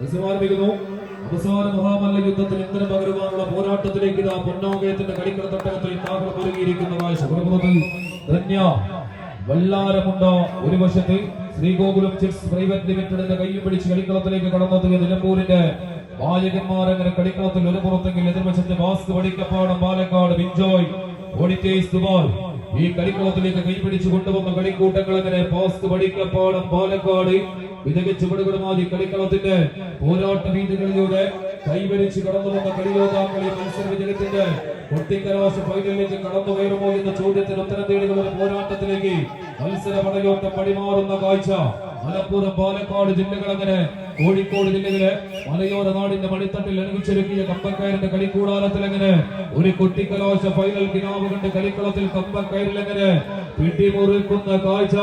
ആരംഭിക്കുന്നു അവസാന മഹാമല്ല യുദ്ധത്തിൽ ഇന്ധനം പകരുവാനുള്ള പോരാട്ടത്തിലേക്ക് ഇതാ പൊന്നാമയത്തിന്റെ കളിക്കട തട്ടകത്തിൽ താങ്കൾ ഒരുങ്ങിയിരിക്കുന്നതായ ശബരപുറത്ത് ധന്യ വല്ലാരമുണ്ട ഒരു വശത്ത്? ശ്രീഗോകുലം ചിറ്റ്സ് പ്രൈവറ്റ് ലിമിറ്റഡിന്റെ കയ്യും പിടിച്ച് കളിക്കളത്തിലേക്ക് കടന്നെത്തിയ നിലമ്പൂരിന്റെ വായകന്മാർ അങ്ങനെ കളിക്കളത്തിൽ ഒരു പുറത്തെങ്കിൽ എതിർവശത്തെ മാസ്ക് വടിക്കപ്പാടം പാലക്കാട് ബിഞ്ചോയ് ഓഡിറ്റേഴ്സ് ദുബായ് ഈ കളിക്കളത്തിലേക്ക് കൈപിടിച്ചു കൊണ്ടുവന്ന കളിക്കൂട്ടങ്ങൾ അങ്ങനെ പോസ്റ്റ് വടിക്കപ്പാടം പാലക്കാട് വിതക ചുവടുകളുമായി കളിക്കളത്തിന്റെ പോരാട്ട രീതികളിലൂടെ കൈവരിച്ച് കടന്നു വന്ന കളിയോതാക്കളി മത്സര വിജയത്തിന്റെ കൊട്ടിക്കലാശ ഫൈനലിലേക്ക് കടന്നു കയറുമോ എന്ന ചോദ്യത്തിന് ഉത്തരം തേടിയുള്ള ഒരു പോരാട്ടത്തിലേക്ക് മത്സര പടയോട്ടം പടിമാറുന്ന കാഴ്ച. മലപ്പുറം പാലക്കാട് ജില്ലകളങ്ങനെ കോഴിക്കോട് ജില്ലയിലെ മലയോര നാടിന്റെ മണിത്തട്ടിൽ അനുഭവിച്ചൊരുക്കിയ കമ്പക്കയറിന്റെ കളിക്കൂടാരത്തിൽ എങ്ങനെ ഒരു കുട്ടിക്കലാശ ഫൈനൽ കിനാവ് കണ്ട് കളിക്കളത്തിൽ കമ്പക്കയറിൽ അങ്ങനെ പിടിമുറുക്കുന്ന കാഴ്ച.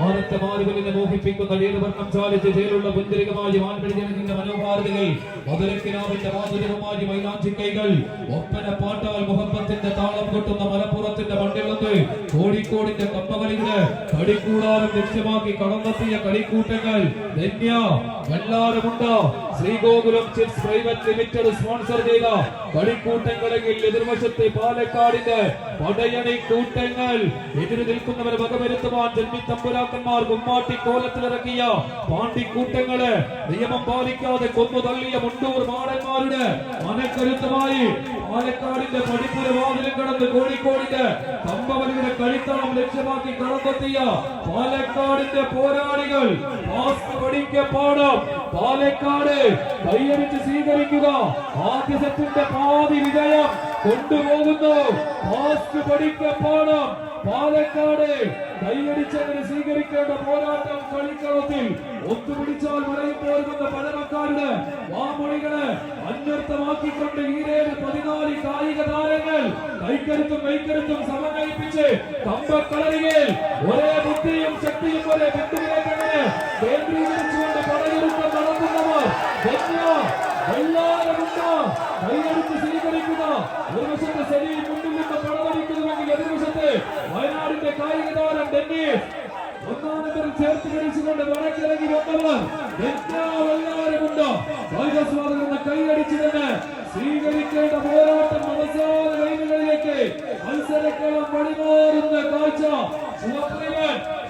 വാനത്തെ മാറുകളിനെ മോഹിപ്പിക്കുന്ന വീരവർണം ചാലിച്ച് ജയിലുള്ള പുഞ്ചരികമായി മാൻപിടിജനത്തിന്റെ മനോഹാരിതകൾ മധുരക്കിനാവിന്റെ മാധുര്യവുമായി മൈലാഞ്ചി കൈകൾ ഒപ്പന പാട്ടാൽ മുഹബത്തിന്റെ താളം കൊട്ടുന്ന മലപ്പുറത്തിന്റെ നിന്ന് കോഴിക്കോടിന്റെ കമ്പകളികൾ കടിക്കൂടാരം ലക്ഷ്യമാക്കി കടന്നെത്തിയ കളിക്കൂട്ടങ്ങൾ Dhanya Vellaramunda Sree Gokulam chips private limited sponsor ചെയ്ത കളിക്കൂട്ടങ്ങളിൽ എതിർവശത്തെ പാലക്കാടിന്റെ പടയണി കൂട്ടങ്ങൾ. എതിര് നിൽക്കുന്നവരെ വകവരുത്തുവാൻ ജന്മിത്തമ്പുരാക്കന്മാർ കുമ്മാട്ടി കോലത്തിലിറക്കിയ പാണ്ടിക്കൂട്ടങ്ങൾ നിയമം പാലിക്കാതെ കൊന്നു തള്ളിയ മുണ്ടൂർ മാടന്മാരുടെ മനക്കരുത്തമായി പാലക്കാടിന്റെ പടിപ്പുര വാതിലും കടന്ന് കോഴിക്കോടിന്റെ കമ്പവലിയുടെ കളിത്തളം ലക്ഷ്യമാക്കി കടന്നെത്തിയ പാലക്കാടിന്റെ പോരാളികൾ മാസ്ക് പഠിക്ക പാടം. പാലക്കാട് കൈയടിച്ച് സ്വീകരിക്കുക. ആദ്യ സെറ്റിന്റെ പാതി വിജയം കൊണ്ടുപോകുന്നു. മാസ്ക് പഠിക്ക പാടം. പാലക്കാട് കൈയടിച്ചവര് സ്വീകരിക്കേണ്ട പോരാട്ടം കളിക്കളത്തിൽ ഒത്തുപിടിച്ചാൽ മറയും പോരുന്ന പഴമക്കാരുടെ വാമൊഴികളെ അന്വർത്ഥമാക്കിക്കൊണ്ട് ഈരേഴ് പതിനാല് കായിക താരങ്ങൾ കൈക്കരുത്തും കൈക്കരുത്തും സമന്വയിപ്പിച്ച് കമ്പക്കളരികയിൽ ഒരേ ബുദ്ധിയും ശക്തിയും ഒരേ ബിന്ദുവിലേക്കങ്ങനെ കേന്ദ്രീകരിച്ചുകൊണ്ട് പടയൊരുക്കം നടത്തുന്നവർ ധന്യ എല്ലാവരുമുണ്ട് കൈയടിച്ച് സ്വീകരിക്കുക ഒരു വശത്ത് ശരി മുന്നിൽ നിന്ന് പടമടിക്കുന്നുവെങ്കിൽ എതിർവശത്ത് വയനാടിന്റെ കായിക താരം ഡെന്നീസ് ഒന്നാം നമ്പർ ചേർത്ത് പിടിച്ചുകൊണ്ട് വടക്കിറങ്ങി വന്നവർ വല്ലവരും കായികസ്വാദം എന്ന കൈയടിച്ച് തന്നെ സ്വീകരിക്കേണ്ട പോരാട്ടം അവസാന ലൈനുകളിലേക്ക് മത്സരക്കളം പണിമാറുന്ന കാഴ്ച.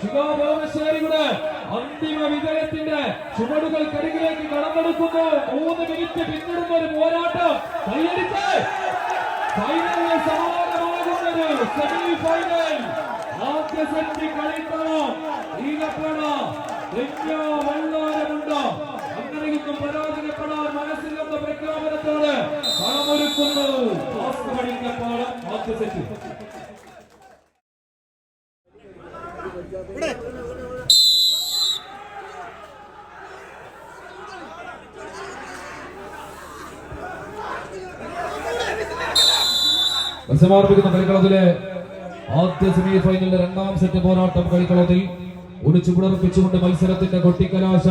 ശുഭാഭവനശ്ശേരിയുടെ അന്തിമ വിജയത്തിന്റെ ചുവടുകൾ കരികിലേക്ക് കടന്നെടുക്കുന്നു. മൂന്ന് മിനിറ്റ് പിന്നിടുന്ന ഒരു പോരാട്ടം. കൈയടിച്ച് ഫൈനലിൽ സമാനമാകുന്നത് സെമി ഫൈനൽ ആദ്യ സെറ്റ് കളിക്കണം. മനസ്സിലെന്ന പ്രഖ്യാപനത്തോടെ കളിക്കളത്തിലെ ആദ്യ സെമി ഫൈനലിലെ രണ്ടാം സെറ്റ് പോരാട്ടം കളിക്കളത്തിൽ ഒരു ചുവടുറപ്പിച്ചുകൊണ്ട് മത്സരത്തിന്റെ കൊട്ടിക്കലാശ.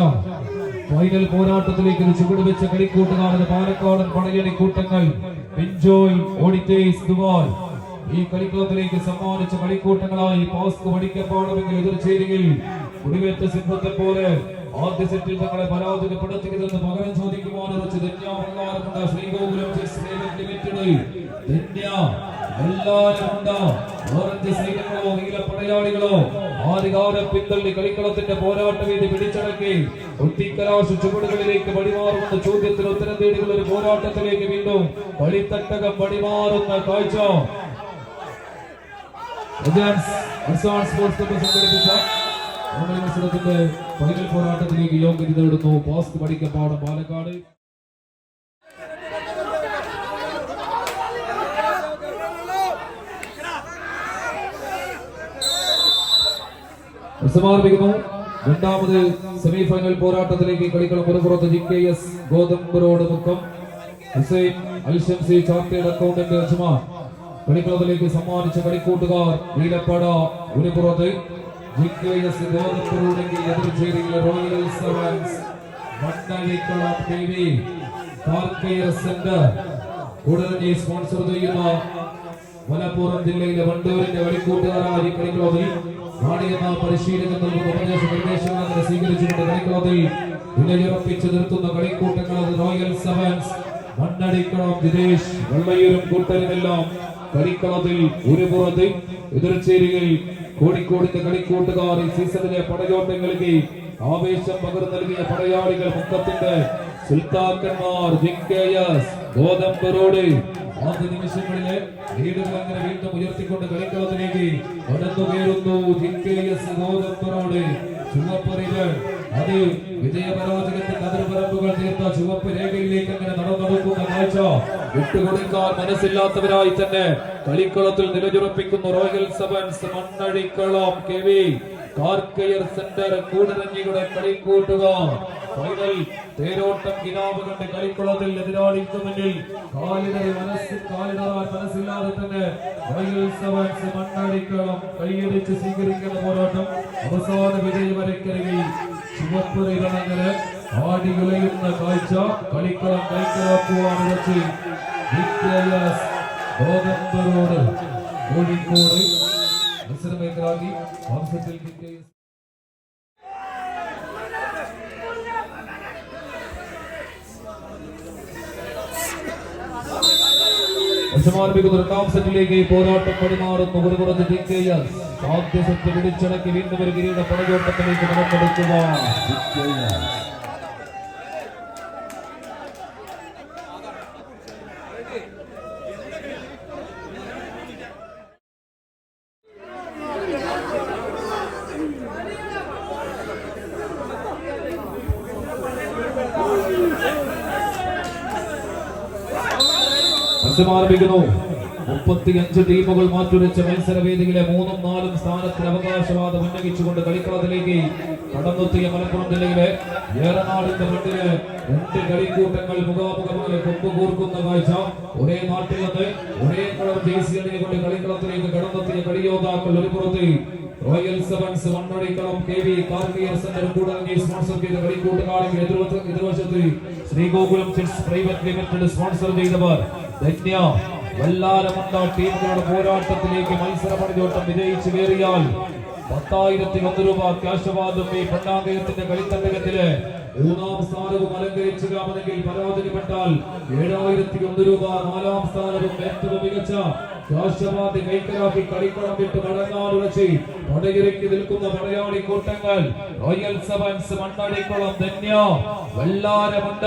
ഫൈനൽ പോരാട്ടത്തിലേക്ക് ഒരു ചുവട് വെച്ച കളിക്കൂട്ടുകാരൻ പാലക്കാടൻ പടയണി കൂട്ടങ്ങൾ. ഈ കളിക്കളത്തിലേക്ക് സമ്മാനിച്ച കളിക്കൂട്ടങ്ങളായി പാസ്ക് പഠിക്കപ്പാടമെങ്കിൽ എതിർച്ചേരിയിൽ കുടിവേറ്റ സിംഹത്തെ പോലെ ആദ്യ സെറ്റിൽ തങ്ങളെ പരാജയപ്പെടുത്തിയതെന്ന് പകരം ചോദിക്കുവാൻ ഉറച്ച് ശ്രീഗോകുലം ധന്യ എല്ലാവരുമുണ്ട് ഓറഞ്ച് സൈന്യങ്ങളോ നീല പടയാളികളോ ആധികാരം പിന്തള്ളി കളിക്കളത്തിന്റെ പോരാട്ട വീതി പിടിച്ചടക്കി ഒത്തിക്കലാശ ചുവടുകളിലേക്ക് പടിമാറുന്ന ചോദ്യത്തിന് ഉത്തരം തേടിയുള്ള ഒരു പോരാട്ടത്തിലേക്ക് വീണ്ടും കളിത്തട്ടകം പടിമാറുന്ന കാഴ്ച. സംഘടിപ്പിച്ച മത്സരത്തിന്റെ ഫൈനൽ പോരാട്ടത്തിലേക്ക് യോഗ്യത നേടുന്നു. പാസ് പഠിക്കപ്പാടം പാലക്കാട്. സമാപിക്കുന്നു രണ്ടാമത് സെമി ഫൈനൽ പോരാട്ടത്തിലേക്ക് കളിക്കളം പുറപ്പുറത്ത് G K S Gothambarode Mukkam. Hussain Al Shamsi chartered accountant Ajman കളിക്കളത്തിലേക്ക് സമ്മാനിച്ച കളിക്കൂട്ടുകാർ നീലപ്പട ഉരുപുറത്ത് ജി കെ എസ് ഗോതമ്പുരോടെങ്കിൽ എതിർചേരിയിലെ റോയൽ സെവൻസ് മണ്ണലിക്കളം ടി വി പാർക്കെയർ സെന്റർ ഉടനെ സ്പോൺസർ ചെയ്യുന്ന മലപ്പുറം ജില്ലയിലെ വണ്ടൂരിന്റെ കളിക്കൂട്ടുകാരായ കളിക്കളത്തിൽ നാടിയെന്ന പരിശീലകൻ നൽകുന്ന ഉപദേശ നിർദ്ദേശങ്ങൾ സ്വീകരിച്ചുകൊണ്ട് കളിക്കളത്തിൽ നിലയുറപ്പിച്ച് നിർത്തുന്ന റോയൽ സെവൻസ് മണ്ണടിക്കണം ദിനേശ് വെള്ളയൂരും കൂട്ടരുമെല്ലാം കളിക്കളത്തിൽ ഒരു പുറത്ത് എതിർച്ചേരിയിൽ കോഴിക്കോടിന്റെ ഈ സീസണിലെ പടയോട്ടങ്ങൾക്ക് ആവേശം പകർന്നു നൽകിയ പടയാളികൾ മുക്കത്തിന്റെ സുൽത്താക്കന്മാർ ഗോതമ്പ് ആദ്യ നിമിഷങ്ങളിൽ ലീഡുകൾ അങ്ങനെ വീണ്ടും ഉയർത്തിക്കൊണ്ട് കളിക്കളത്തിലേക്ക് കടന്നു കയറുന്നു ജിങ്കേയസ് ഗോതമ്പ് റോഡ് ചുവപ്പറികൾ അത് വിജയപരാജയത്തിന്റെ അതിർപരമ്പുകൾ തീർത്ത ചുവപ്പ് രേഖയിലേക്ക് അങ്ങനെ നടന്നെടുക്കുന്ന കാഴ്ച വിട്ടുകൊടുക്കാൻ മനസ്സില്ലാത്തവരായി തന്നെ കളിക്കളത്തിൽ നിലചുറപ്പിക്കുന്നു royal sevens മണ്ണഴിക്കളം K V car care center കൂടരഞ്ഞിയുടെ കളിക്കൂട്ടുകാർ. ഫൈനൽ തേരോട്ടം കിനാവ് കണ്ട് കളിക്കുളത്തിൽ എതിരാളിക്ക് മുന്നിൽ കാലിടറി മനസ്സ് കാലിടറാൻ മനസ്സില്ലാതെ തന്നെ റോയൽ സെവൻസ് മണ്ണടിക്കളം കൈയടിച്ച് സ്വീകരിക്കുന്ന പോരാട്ടം അവസാന വിജയം വരയ്ക്കരുകി ചുവപ്പ് ആടി വിളയുന്ന കാഴ്ച കളിക്കളം കൈക്കലാക്കുവാൻ വെച്ച് കോഴിക്കോട് മത്സരമേഖലാക്കി മാംസത്തിൽ സമാരംഭിക്കുന്ന രണ്ടാം സെറ്റിലേക്ക് പോരാട്ടം പടിമാറുന്നു. ഒരു പുറത്ത് ജിങ്കേയസ് ആദ്യ സെറ്റ് പിടിച്ചടക്കി വീണ്ടും ഒരു കിരീട പടയോട്ടത്തിലേക്ക് നടന്നെടുക്കുക ജിങ്കേയസ്. മത്സരം ആരംഭിക്കുന്നു മുപ്പത്തിയഞ്ച് ടീമുകൾ മാറ്റുരച്ച മത്സരവേദിയിലെ മൂന്നും നാലും സ്ഥാനത്തിന് അവകാശവാദം ഉന്നയിച്ചുകൊണ്ട് കളിക്കളത്തിലേക്ക് കടന്നെത്തിയ മലപ്പുറം ജില്ലയിലെ ഏറനാടിന്റെ മണ്ണിൽ രണ്ട് കളിക്കൂട്ടങ്ങൾ മുഖാമുഖമായി കൊമ്പുകൂർക്കുന്ന കാഴ്ച ഒരേ നാട്ടിൽ നിന്ന് ഒരേ കളർ ജേസി അണിഞ്ഞുകൊണ്ട് കളിക്കളത്തിലേക്ക് കടന്നെത്തിയ കളിയോദ്ധാക്കൾ ഒരു പുറത്ത് royal sevens മണ്ണടിക്കളം K V car care center കൂടാതെ സ്പോൺസർ ചെയ്ത കളിക്കൂട്ടുകാരെങ്കിൽ എതിർവശത്ത് Sree Sree Gokulam chits private limited sponsor ചെയ്തവർ ധന്യ വല്ലാരമുണ്ട ടീമുകളുടെ പോരാട്ടത്തിലേക്ക് മത്സര പണിതോട്ടം വിജയിച്ചു കയറിയാൽ പത്തായിരത്തി ഒന്ന് രൂപ ക്യാഷ് അവാർഡും ഈ പെണ്ണാങ്കയത്തിന്റെ കളിത്തട്ടകത്തിൽ മൂന്നാം സ്ഥാനവും അലങ്കരിച്ചുകാമെങ്കിൽ പരാജയപ്പെട്ടാൽ ഏഴായിരത്തി ഒന്ന് രൂപ നാലാം സ്ഥാനവും ഏറ്റവും മികച്ച രാഷ്ട്രവാദി കൈക്കലാക്കി കളിക്കളം വിട്ട് മടങ്ങാനുറച്ച് പടയിറക്കി നിൽക്കുന്ന പടയാളി കൂട്ടങ്ങൾ. റോയൽ സെവൻസ് മണ്ണടിക്കുളം ധന്യ. വെള്ളാരമണ്ട.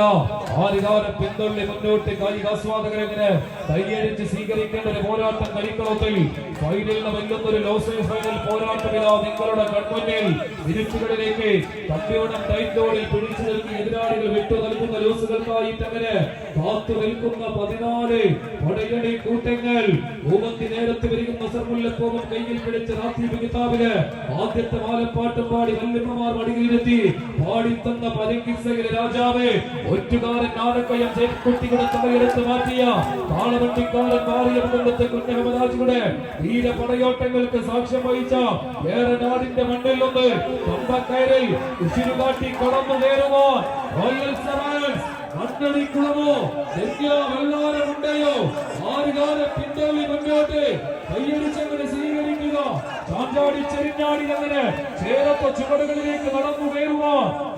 ആരികാരം പിന്തള്ളി മുന്നോട്ട് കായികാസ്വാദകരെങ്ങനെ കൈയടിച്ച് സ്വീകരിക്കേണ്ട ഒരു പോരാട്ടം കളിക്കളത്തിൽ ഫൈനലിന് വെല്ലുന്ന ഒരു ലോസ് ഫൈനൽ പോരാട്ടമില്ല നിങ്ങളുടെ കൺമുന്നിൽ വിരുച്ചുകളിലേക്ക് തമ്മിയോടം ടൈറ്റോളിൽ പിടിച്ചു നിൽക്കി എതിരാളികൾ വിട്ടു നൽകുന്ന ലൂസുകൾക്കായിട്ട് അങ്ങനെ കാത്തു നിൽക്കുന്ന പതിനാല് പടയണി കൂട്ടങ്ങൾ. ഭൂമത്തി നേരത്ത് വരികയും നസർമുല്ലപ്പോകും കയ്യിൽ പിടിച്ച രാത്രി കിതാബിൽ ആദ്യത്തെ മാലപ്പാട്ടും പാടി വല്യമ്മമാർ മടിയിലെത്തി. പാടിത്തന്ന പരങ്കിസയിലെ രാജാവ് ഒറ്റുകാരൻ നാടക്കയം കുട്ടികളെ തലയെടുത്ത് മാറ്റിയ. താളവണ്ടിക്കാരൻ മാറിയ കുഞ്ഞഹമദാജിയുടെ ധീര പടയോട്ടങ്ങൾക്ക് സാക്ഷ്യം വഹിച്ച ഏറെ നാടിന്റെ മണ്ണിൽ നിന്ന് പമ്പക്കയറിൽ ഉശിരുകാട്ടി കടന്നു കയറുമോ? റോയൽ സെവൻസ് മണ്ണടിക്കുളമോ വെള്ളാരമുണ്ടയോ ആരുകാരെ പിന്തള്ളി മുന്നോട്ട്? കൈയടിച്ചങ്ങനെ സ്വീകരിക്കുക ചാഞ്ചാടി ചെരിഞ്ഞാടി അങ്ങനെ ചേരത്ത ചുവടുകളിലേക്ക് നടന്നു കയറുക.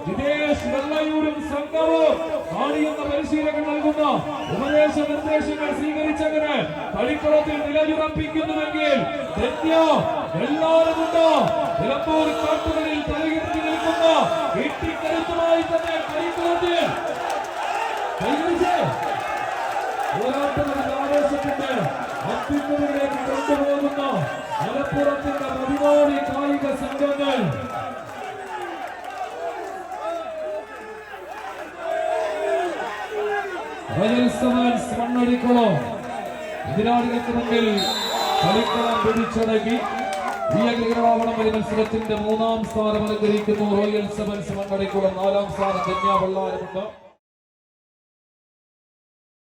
വിദേശ് വെള്ളയൂരും സംഘവും ആടിയെന്ന പരിശീലകൻ നൽകുന്ന ഉപദേശ നിർദ്ദേശങ്ങൾ സ്വീകരിച്ചങ്ങനെ കളിക്കളത്തിൽ നിലയുറപ്പിക്കുന്നുവെങ്കിൽ എല്ലാവരുമുണ്ട് നിലമ്പൂർ കാട്ടുകളിൽ തലയിരുത്തി നിൽക്കുന്ന വീട്ടിക്കരുത്തുമായി തന്നെ കളിക്കുളത്തിൽ കൈവരിച്ച് പോരാട്ടത്തിന്റെ ആവേശത്തിന്റെ അത്യുന്നതിലേക്ക് കൊണ്ടുപോകുന്ന മലപ്പുറത്തിന്റെ പതിനാല് കായിക സംഘങ്ങൾ റയൽ സെവൻസ് മണ്ണടിക്കുളം എതിരാളികൾക്ക് മുന്നിൽ കളിക്കളം പിടിച്ചടക്കി. ഈ അഗ്രഹരാവണം മത്സരത്തിന്റെ മൂന്നാം സ്ഥാനം അലങ്കരിക്കുന്നു റോയൽ സെവൻസ് മണ്ണടിക്കുളം നാലാം സ്ഥാനം ധന്യ വള്ളാരമുണ്ട്